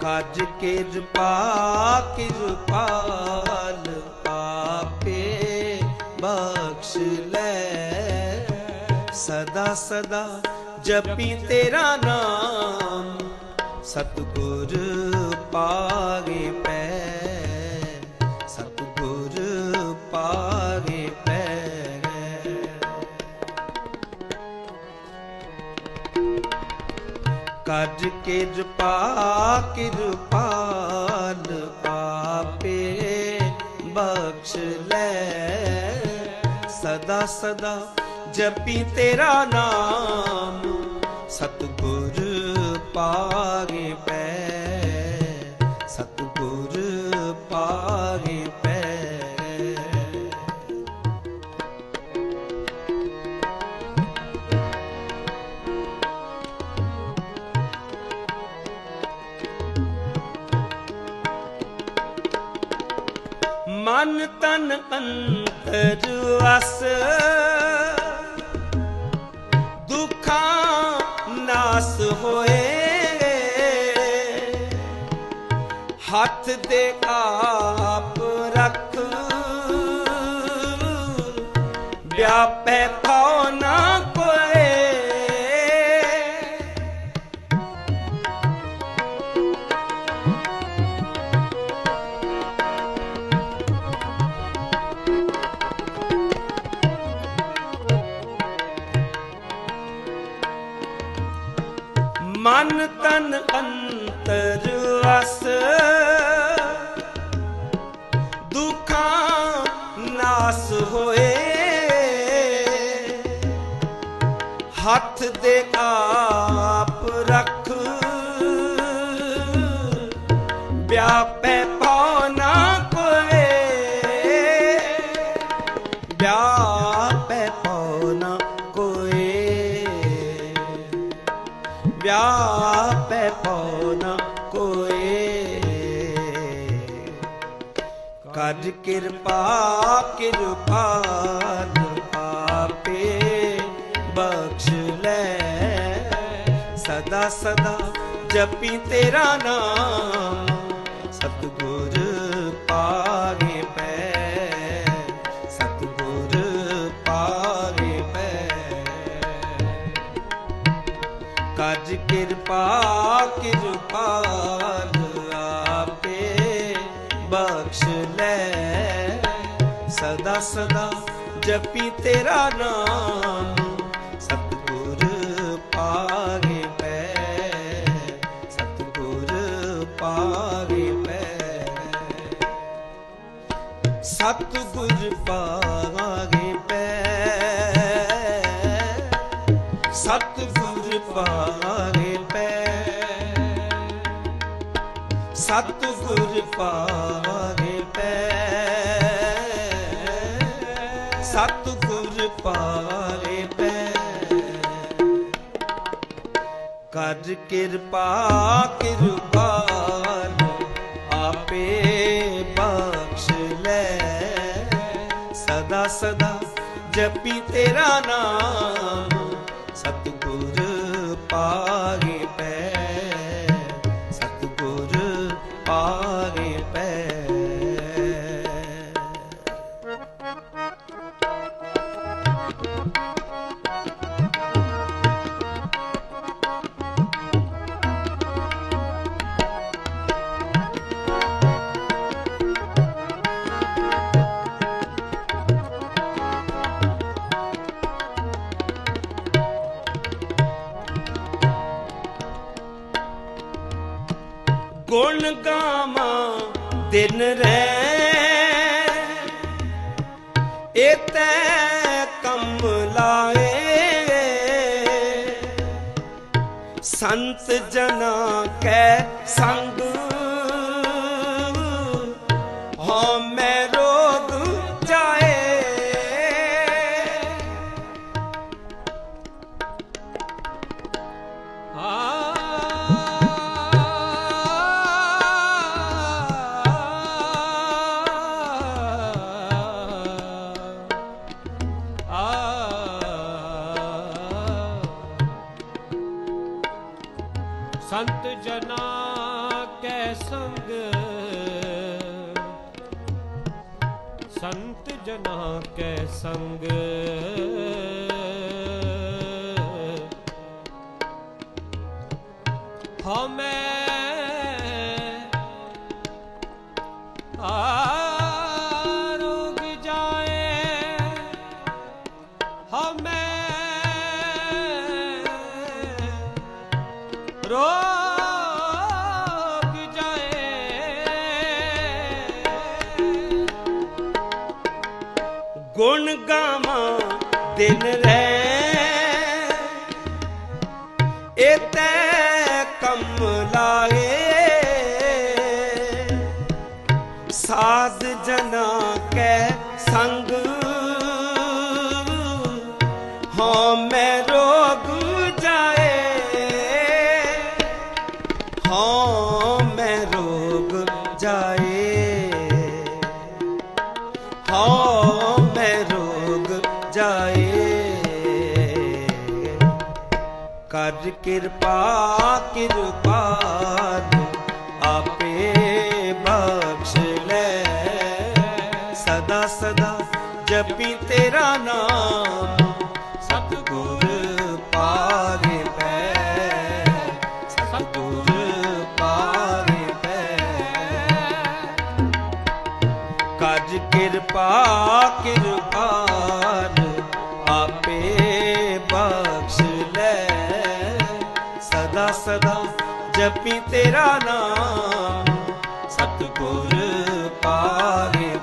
ਕਾਜ ਕਿਰਪਾ ਕਿਰਪਾਲ ਆਪੇ ਬਖਸ਼ ਲੈ। ਸਦਾ ਸਦਾ ਜਪੀ ਤੇਰਾ ਨਾਮ ਸਤਿਗੁਰ ਪਾਗੇ ਪੈ ਕਾਜ ਕਿਰਪਾ ਕਿਰਪਾਲ ਆਪੇ ਬਖਸ਼ ਲੈ। ਸਦਾ ਸਦਾ ਜਪੀ ਤੇਰਾ ਨਾਮ ਸਤਿਗੁਰ ਪਾਗੇ ਪੈ। ਤਨ ਅੰਤਰ ਵਸ। ਦੁਖਾਂ ਨਾਸ ਹੋਏ। ਹੱਥ ਦੇ ਆਪ ਰੱਖ। ਵਿਆਪੈ ਦੇ ਆਪ ਰੱਖ। ਵਿਆਪੈ ਭਉ ਨਾ ਕੋਏ। ਵਿਆਪੈ ਭਉ ਨਾ ਕੋਏ। ਵਿਆਪੈ ਭਉ ਨ ਕੋਏ। ਕਜ ਕਿਰਪਾ ਕਿਰਪਾਲ ਸਦਾ ਜਪੀ ਤੇਰਾ ਨਾਮ। ਸਤਿਗੁਰ ਪਾਗੇ ਪੈ। ਸਤਗੁਰ ਪਾਗੇ ਪੈ। ਕਾਜ ਕਿਰਪਾ, ਕਿਰਪਾਲ ਆਪੇ ਬਖਸ਼ ਲੈ। ਸਦਾ ਸਦਾ ਜਪੀ ਤੇਰਾ ਨਾਮ। ਸਤਿਗੁਰ ਪਾਗੇ ਪੈ ਸਤਿਗੁਰ ਪਾਗੇ ਪੈ ਸਤਿਗੁਰ ਪਾਗੇ ਪੈ ਸਤਿਗੁਰ ਪਾਗੇ ਪੈ ਕਰ ਕਿਰਪਾ ਕਿਰਪਾਲ ਆਪੇ ਸਦਾ ਜਪੀ ਤੇਰਾ ਨਾਮ। ਸਤਿਗੁਰ ਪਾਗੇ ਪੈ ਗੁਣ ਗਾਵਾਂ ਦਿਨ ਰਹਿ। ਇਤੈ ਕੰਮ ਲਾਏ। ਸੰਤ ਜਨਾ ਕੈ ਸੰਗ ਹਾਂ ਮੈਂ ਸੰਤ ਕੈ ਸੰਗ। ਸੰਤ ਜਨਾ ਕੈ ਸੰਗ। ਹਮੈ ਆਰੋਗ ਜਾਏ। ਹਮੈ ਰੋਗ ਗੁਣ ਗਾਵਾਂ ਦਿਨ ਰਹਿ। ਇਤੈ ਕੰਮ ਲਾਏ। ਸਾਧ ਜਨਾ ਕੈ ਸੰਗ। ਹਾਂ ਕਰ ਕਿਰਪਾ ਕਿਰਪਾਲ ਆਪੇ ਬਖਸ਼ ਲੈ। ਸਦਾ ਸਦਾ ਜਪੀ ਤੇਰਾ ਨਾਮ, ਸਤਿਗੁਰ ਪਾਰੇ ਪੈ। ਸਤਿਗੁਰ ਪਾਰੇ ਪੈ। ਕਾਜ ਕਿਰਪਾ ਕਿਰਪਾਲ ਆਪੇ ਸਦਾ ਜਪੀ ਤੇਰਾ ਨਾਮ। ਸਤਿਗੁਰ ਪਾਰੇ